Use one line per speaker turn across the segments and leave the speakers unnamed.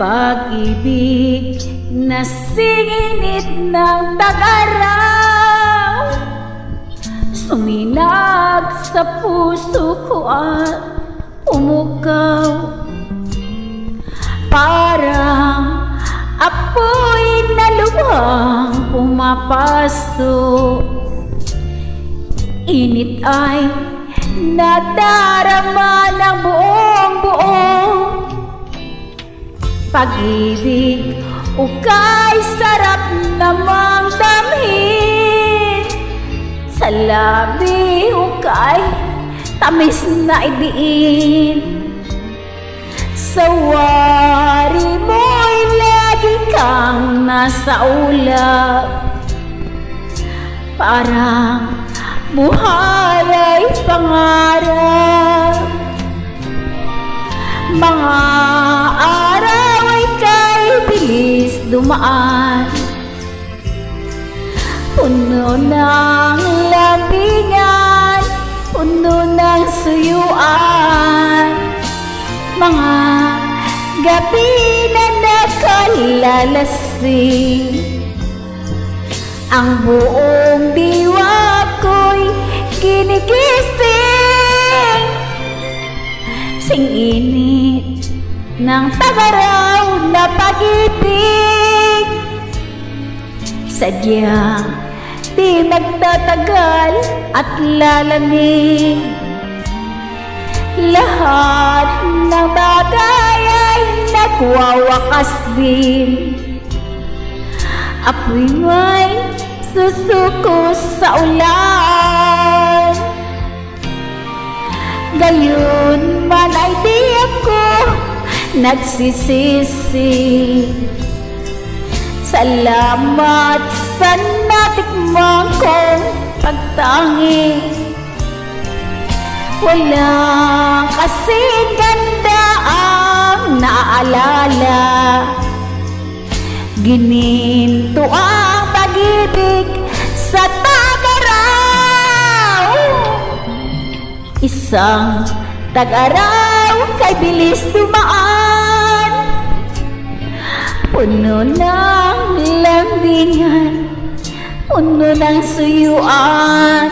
pag-ibig na singinit ng tag-araw. Suminag sa puso ko at umukaw Parang apoy na lubhang pumapasok Init ay nadarama ng buong Pag-ibig, ukay sarap namang damhin. Sa labi, ukay, tamis na idiin Sa wari mo'y lagi kang nasa ulap. Parang buhay ay pangarap dumaan. Puno ng labingan, puno ng suyuan. Mga gabi na nakalalasing Ang buong diwa ko'y kinigising Sing init ng tagaraw na pag-ibig Sadyang di magtatagal at lalamig Lahat ng bagay ay nagwawakas din. Apoy may susuko sa ulan. Gayon man ay di ako nagsisisi Salamat sa natikman kong pagtangi. Walang kasing ganda ang naaalala Gininto ang pag-ibig sa tagaraw. Isang tag-araw kay bilis dumaan. Puno ng lambingan Puno ng suyuan.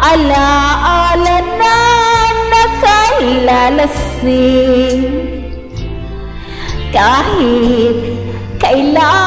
Ala-ala na nakailalasing Kahit kailan